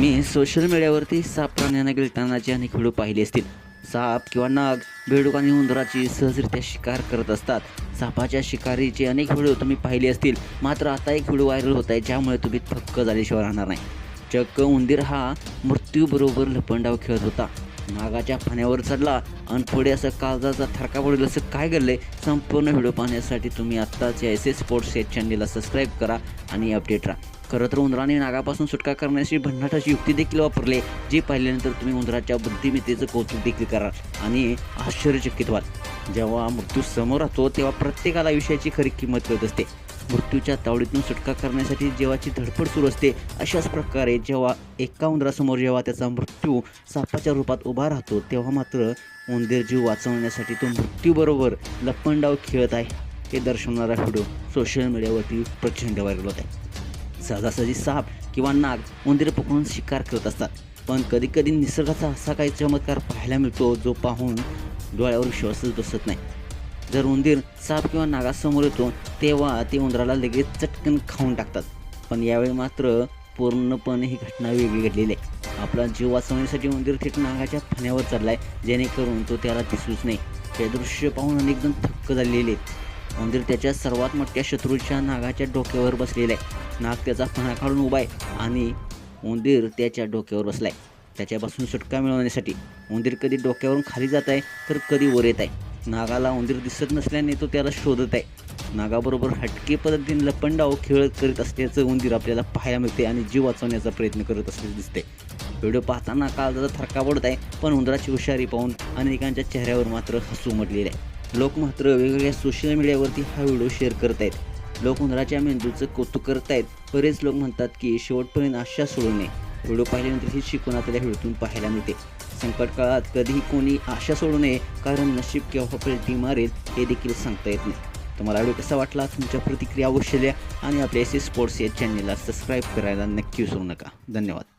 तुम्ही सोशल मीडियावरती साप प्राण्यांना गिळतानाचे अनेक व्हिडिओ पाहिले असतील. साप किंवा नाग बेडूक आणि उंदराची सहजरित्या शिकार करत असतात. सापाच्या शिकारीचे अनेक व्हिडिओ तुम्ही पाहिले असतील. मात्र आता एक व्हिडिओ व्हायरल होत आहे ज्यामुळे तुम्ही थक्क झाल्याशिवाय राहणार नाही. चक्क उंदीर हा मृत्यूबरोबर लपंडाव खेळत होता. नागाच्या फाण्यावर चढला. आणि पुढे असं काळजाचा थरका पडेल असं काय घडलंय? संपूर्ण व्हिडिओ पाहण्यासाठी तुम्ही आत्ताच या एस एस स्पोर्ट्स या चॅनलला सबस्क्राईब करा आणि अपडेट राहा. खरं तर उंदराने नागापासून सुटका करण्याची भन्नाटाची युक्ती देखील वापरली जी पाहिल्यानंतर तुम्ही उंदराच्या बुद्धिमत्तेचं कौतुक देखील कराल. आणि आश्चर्यचकित व्हाल. जेव्हा मृत्यू समोर राहतो तेव्हा प्रत्येकाला आयुष्याची खरी किंमत कळत असते. मृत्यूच्या तावडीतून सुटका करण्यासाठी जेव्हाची धडपड सुरू असते. अशाच प्रकारे जेव्हा एका उंदरासमोर जेव्हा त्याचा मृत्यू सापाच्या रूपात उभा राहतो तेव्हा मात्र उंदीर जीव वाचवण्यासाठी तो मृत्यूबरोबर लपंडाव खेळत आहे. हे दर्शवणारा व्हिडिओ सोशल मीडियावरती प्रचंड व्हायरल होत आहे. सहजासहजी साप किंवा नाग उंदीर पकडून शिकार करत असतात. पण कधीकधी निसर्गाचा असा काही चमत्कार पाहायला मिळतो जो पाहून डोळ्यावर विश्वासच बसत नाही. जर उंदीर साप किंवा नागासमोर येतो तेव्हा ते उंदराला लगेच चटकन खाऊन टाकतात. पण यावेळी मात्र पूर्णपणे ही घटना वेगळी घडलेली आहे. आपला जीव वाचवण्यासाठी उंदीर थेट नागाच्या फण्यावर चाललाय जेणेकरून तो त्याला दिसूच नाही. हे दृश्य पाहून अनेकजण थक्क झालेले आहेत. उंदीर त्याच्या सर्वात मोठ्या शत्रूच्या नागाच्या डोक्यावर बसलेला आहे. नाग त्याचा फणा काढून उभा आहे आणि उंदीर त्याच्या डोक्यावर बसलाय. त्याच्यापासून सुटका मिळवण्यासाठी उंदीर कधी डोक्यावरून खाली जात आहे तर कधी वर येत आहे. नागाला उंदीर दिसत नसल्याने तो त्याला शोधत आहे. नागाबरोबर हटके पद्धतीने लपंडाव खेळ करीत असल्याचं उंदीर आपल्याला पाहायला मिळते आणि जीव वाचवण्याचा प्रयत्न करत असल्याचं दिसते व्हिडिओ पाहताना काळजाचा थरका पडत आहे पण उंदराची हुशारी पाहून अनेकांच्या चेहऱ्यावर मात्र हसू उमटलेले आहे. लोक मात्र वेगवेगळ्या सोशल मीडियावरती हा व्हिडिओ शेअर करत आहेत लोक उंदराच्या मेंदूचं कौतुक करत आहेत बरेच लोक म्हणतात की शेवटपर्यंत आशा सोडू नये. व्हिडिओ पाहिल्यानंतर ही शिकवण आपल्याला व्हिडिओतून पाहायला मिळते. संकट काळात कधीही कोणी आशा सोडू नये कारण नशीब केव्हा पलटी मारेल हे देखील सांगता येत नाही. तुम्हाला व्हिडिओ कसा वाटला? तुमच्या प्रतिक्रिया अवश्य द्या. आणि आपल्या एस एस स्पोर्ट्स या चॅनलला सबस्क्राईब करायला नक्की विसरू नका. धन्यवाद.